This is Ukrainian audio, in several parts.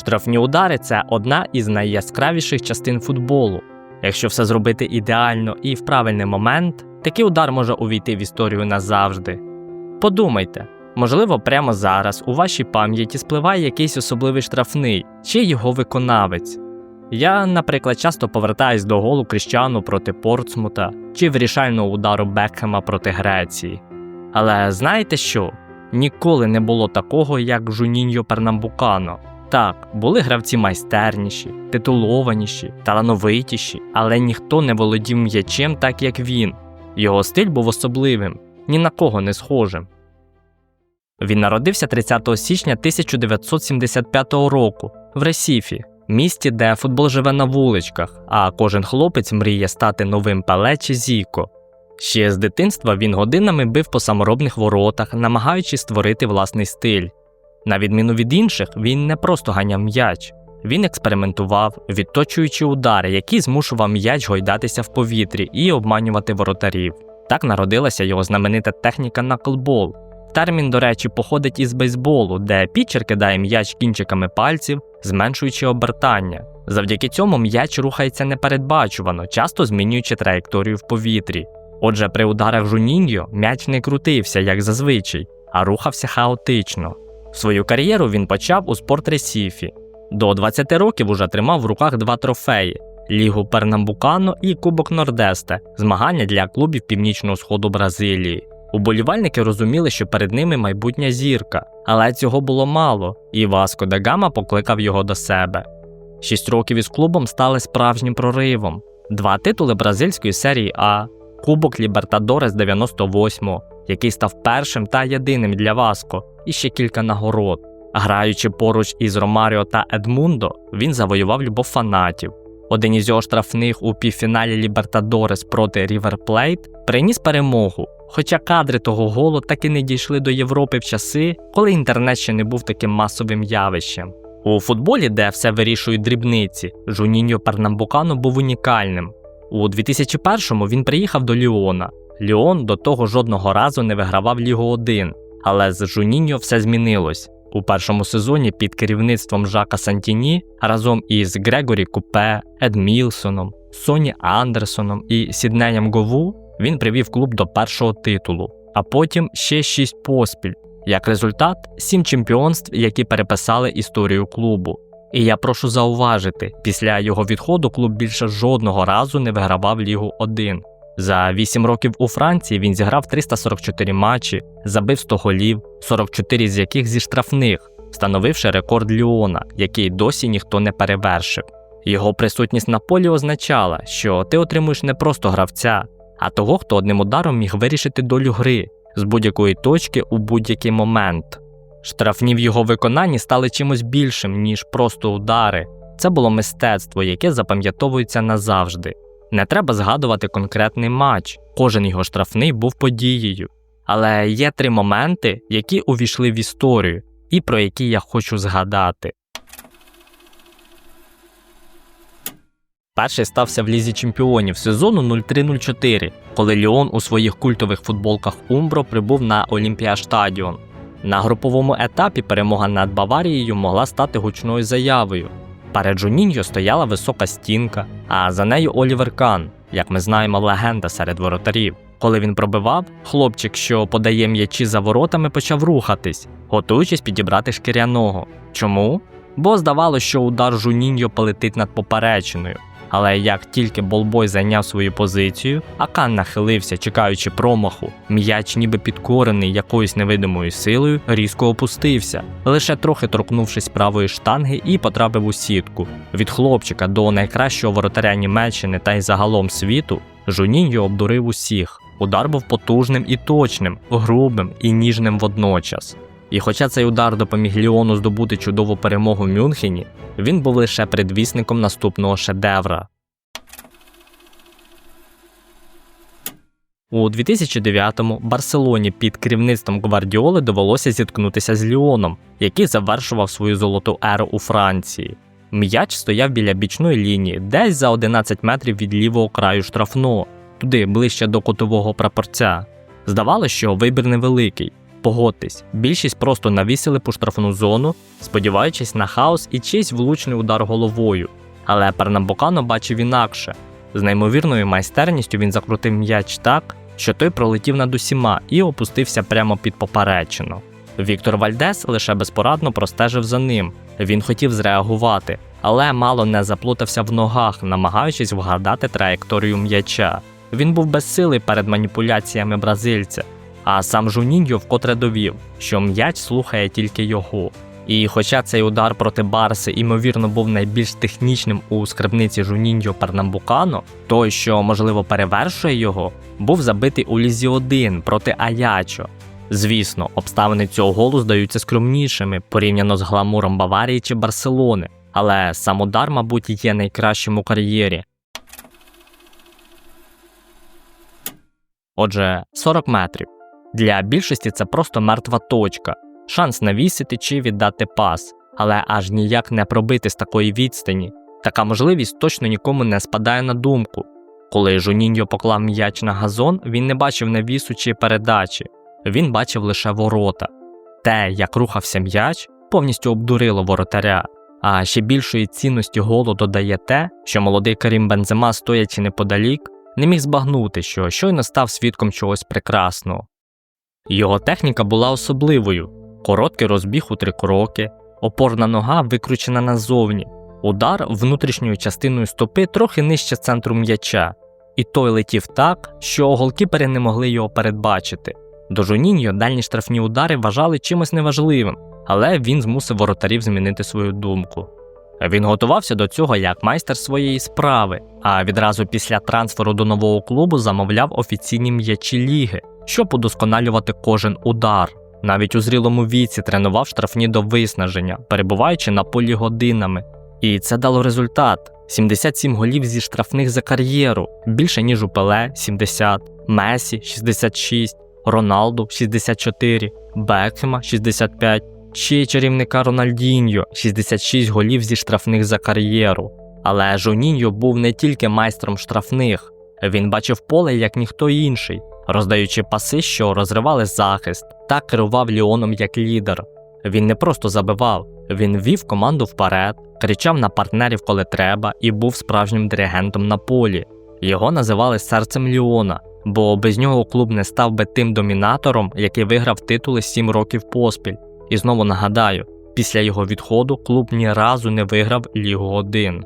Штрафні удари це одна із найяскравіших частин футболу. Якщо все зробити ідеально і в правильний момент, такий удар може увійти в історію назавжди. Подумайте, можливо, прямо зараз у вашій пам'яті спливає якийсь особливий штрафний чи його виконавець. Я, наприклад, часто повертаюсь до голу Кріщану проти Портсмута чи вирішального удару Бекхема проти Греції. Але знаєте що? Ніколи не було такого, як Жуніньо Пернамбукано. Так, були гравці майстерніші, титулованіші, талановитіші, але ніхто не володів м'ячем так, як він. Його стиль був особливим, ні на кого не схожим. Він народився 30 січня 1975 року в Ресіфі, місті, де футбол живе на вуличках, а кожен хлопець мріє стати новим Пеле чи Зіко. Ще з дитинства він годинами бив по саморобних воротах, намагаючись створити власний стиль. На відміну від інших, він не просто ганяв м'яч, він експериментував, відточуючи удари, які змушував м'яч гойдатися в повітрі і обманювати воротарів. Так народилася його знаменита техніка наклбол. Термін, до речі, походить із бейсболу, де пітчер кидає м'яч кінчиками пальців, зменшуючи обертання. Завдяки цьому м'яч рухається непередбачувано, часто змінюючи траєкторію в повітрі. Отже, при ударах Жуніньо м'яч не крутився, як зазвичай, а рухався хаотично. Свою кар'єру він почав у спорт Ресіфі. До 20 років уже тримав в руках два трофеї: Лігу Пернамбукано і Кубок Нордесте змагання для клубів північного сходу Бразилії. Уболівальники розуміли, що перед ними майбутня зірка, але цього було мало, і Васко да Гама покликав його до себе. Шість років із клубом стали справжнім проривом: два титули бразильської серії А, Кубок Лібертадорес 98-го, який став першим та єдиним для Васко, і ще кілька нагород. Граючи поруч із Ромаріо та Едмундо, він завоював любов фанатів. Один із його штрафних у півфіналі Лібертадорес проти Рівер Плейт приніс перемогу. Хоча кадри того голу так і не дійшли до Європи в часи, коли інтернет ще не був таким масовим явищем. У футболі, де все вирішують дрібниці, Жуніньо Пернамбукано був унікальним. У 2001-му він приїхав до Ліона. Ліон до того жодного разу не вигравав Лігу 1, але з Жуніньо все змінилось. У першому сезоні під керівництвом Жака Сантіні разом із Грегорі Купе, Ед Мілсоном, Соні Андерсоном і Сіднеєм Гову він привів клуб до першого титулу, а потім ще шість поспіль. Як результат, сім чемпіонств, які переписали історію клубу. І я прошу зауважити, після його відходу клуб більше жодного разу не вигравав Лігу 1. За 8 років у Франції він зіграв 344 матчі, забив 100 голів, 44 з яких зі штрафних, встановивши рекорд Ліона, який досі ніхто не перевершив. Його присутність на полі означала, що ти отримуєш не просто гравця, а того, хто одним ударом міг вирішити долю гри з будь-якої точки у будь-який момент. Штрафні в його виконанні стали чимось більшим, ніж просто удари. Це було мистецтво, яке запам'ятовується назавжди. Не треба згадувати конкретний матч, кожен його штрафний був подією. Але є три моменти, які увійшли в історію, і про які я хочу згадати. Перший стався в лізі чемпіонів сезону 03-04, коли Ліон у своїх культових футболках Умбро прибув на Олімпіаштадіон. На груповому етапі перемога над Баварією могла стати гучною заявою. Перед Жуніньо стояла висока стінка, а за нею Олівер Кан, як ми знаємо, легенда серед воротарів. Коли він пробивав, хлопчик, що подає м'ячі за воротами, почав рухатись, готуючись підібрати шкіряного. Чому? Бо здавалося, що удар Жуніньо полетить над поперечиною. Але як тільки Болбой зайняв свою позицію, а Кан нахилився, чекаючи промаху, м'яч, ніби підкорений якоюсь невидимою силою, різко опустився, лише трохи торкнувшись правої штанги і потрапив у сітку. Від хлопчика до найкращого воротаря Німеччини та й загалом світу Жуніньо обдурив усіх. Удар був потужним і точним, грубим і ніжним водночас. І хоча цей удар допоміг Ліону здобути чудову перемогу в Мюнхені, він був лише предвісником наступного шедевра. У 2009-му Барселоні під керівництвом Гвардіоли довелося зіткнутися з Ліоном, який завершував свою золоту еру у Франції. М'яч стояв біля бічної лінії, десь за 11 метрів від лівого краю штрафного, туди ближче до кутового прапорця. Здавалося, що вибір невеликий. Погодьтесь, більшість просто навісили по штрафну зону, сподіваючись на хаос і чийсь влучний удар головою. Але Пернамбукано бачив інакше. З неймовірною майстерністю він закрутив м'яч так, що той пролетів над усіма і опустився прямо під поперечину. Віктор Вальдес лише безпорадно простежив за ним. Він хотів зреагувати, але мало не заплутався в ногах, намагаючись вгадати траєкторію м'яча. Він був безсилий перед маніпуляціями бразильця, а сам Жуніньо вкотре довів, що м'яч слухає тільки його. І хоча цей удар проти Барси, ймовірно, був найбільш технічним у скарбниці Жуніньо Пернамбукано, той, що, можливо, перевершує його, був забитий у лізі 1 проти Аячо. Звісно, обставини цього голу здаються скромнішими порівняно з гламуром Баварії чи Барселони, але сам удар, мабуть, є найкращим у кар'єрі. Отже, 40 метрів. Для більшості це просто мертва точка, шанс навісити чи віддати пас, але аж ніяк не пробити з такої відстані. Така можливість точно нікому не спадає на думку. Коли Жуніньо поклав м'яч на газон, він не бачив навісу чи передачі, він бачив лише ворота. Те, як рухався м'яч, повністю обдурило воротаря. А ще більшої цінності голу додає те, що молодий Карім Бензема, стоячи неподалік, не міг збагнути, що щойно став свідком чогось прекрасного. Його техніка була особливою: короткий розбіг у три кроки, опорна нога викручена назовні, удар внутрішньою частиною стопи трохи нижче центру м'яча, і той летів так, що голкіпери не могли його передбачити. До Жуніньо дальні штрафні удари вважали чимось неважливим, але він змусив воротарів змінити свою думку. Він готувався до цього як майстер своєї справи, а відразу після трансферу до нового клубу замовляв офіційні м'ячі ліги, щоб удосконалювати кожен удар. Навіть у зрілому віці тренував штрафні до виснаження, перебуваючи на полі годинами. І це дало результат: 77 голів зі штрафних за кар'єру, більше ніж у Пеле 70, Месі 66, Роналду 64, Бекхема 65, чи чарівника Рональдіньо 66 голів зі штрафних за кар'єру. Але Жоніньо був не тільки майстром штрафних, він бачив поле як ніхто інший, роздаючи паси, що розривали захист, та керував Ліоном як лідер. Він не просто забивав, він вів команду вперед, кричав на партнерів, коли треба, і був справжнім диригентом на полі. Його називали серцем Ліона, бо без нього клуб не став би тим домінатором, який виграв титули 7 років поспіль. І знову нагадаю, після його відходу клуб ні разу не виграв Лігу 1.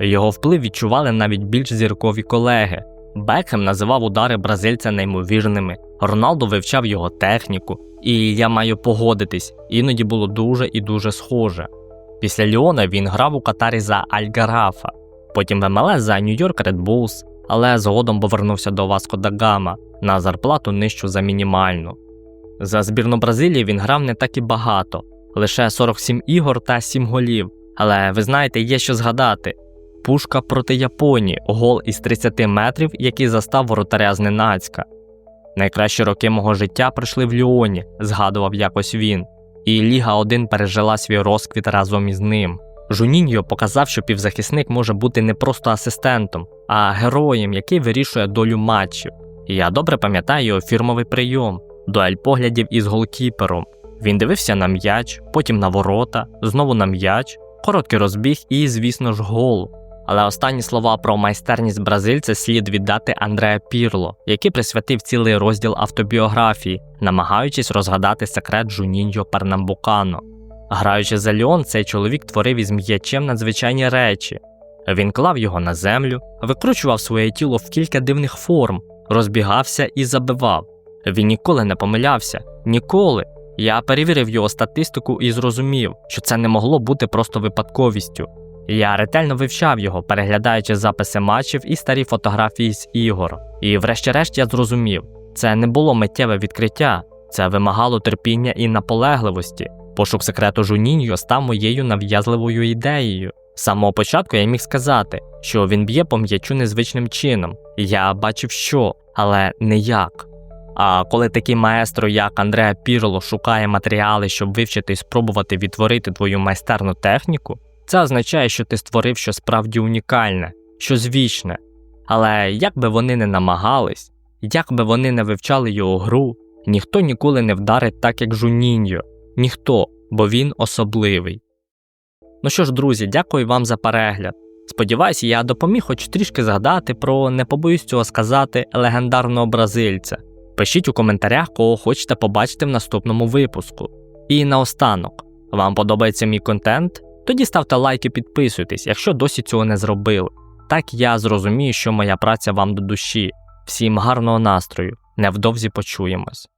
Його вплив відчували навіть більш зіркові колеги. Бекхем називав удари бразильця неймовірними, Роналду вивчав його техніку, і я маю погодитись, іноді було дуже і дуже схоже. Після Ліона він грав у Катарі за Альгарафа, потім в МЛС за Нью-Йорк Red Bulls, але згодом повернувся до Васко да Гама на зарплату нижчу за мінімальну. За збірну Бразилії він грав не так і багато, лише 47 ігор та 7 голів. Але ви знаєте, є що згадати. Пушка проти Японії, гол із 30 метрів, який застав воротаря зненацька. Найкращі роки мого життя пройшли в Ліоні, згадував якось він, і Ліга 1 пережила свій розквіт разом із ним. Жуніньо показав, що півзахисник може бути не просто асистентом, а героєм, який вирішує долю матчів. Я добре пам'ятаю його фірмовий прийом, дуель поглядів із голкіпером. Він дивився на м'яч, потім на ворота, знову на м'яч, короткий розбіг і, звісно ж, гол. Але останні слова про майстерність бразильця слід віддати Андреа Пірло, який присвятив цілий розділ автобіографії, намагаючись розгадати секрет Жуніньо Пернамбукано. Граючи за Ліон, цей чоловік творив із м'ячем надзвичайні речі. Він клав його на землю, викручував своє тіло в кілька дивних форм, розбігався і забивав. Він ніколи не помилявся, ніколи. Я перевірив його статистику і зрозумів, що це не могло бути просто випадковістю. Я ретельно вивчав його, переглядаючи записи матчів і старі фотографії з ігор. І, врешті-решт, я зрозумів, це не було миттєве відкриття, це вимагало терпіння і наполегливості. Пошук секрету Жуніньо став моєю нав'язливою ідеєю. З самого початку я міг сказати, що він б'є по м'ячу незвичним чином. Я бачив, що, але не як. А коли такий маестро, як Андреа Пірло, шукає матеріали, щоб вивчити і спробувати відтворити твою майстерну техніку, це означає, що ти створив щось справді унікальне, щось вічне. Але як би вони не намагались, як би вони не вивчали його гру, Ніхто ніколи не вдарить так, як Жуніньо. Ніхто, бо він особливий. Ну що ж, друзі, дякую вам за перегляд. Сподіваюсь, я допоміг хоч трішки згадати про, не побоюсь цього сказати, легендарного бразильця. Пишіть у коментарях, кого хочете побачити в наступному випуску. І наостанок, вам подобається мій контент? Тоді ставте лайк і підписуйтесь, якщо досі цього не зробили. Так я зрозумію, що моя праця вам до душі. Всім гарного настрою, невдовзі почуємось.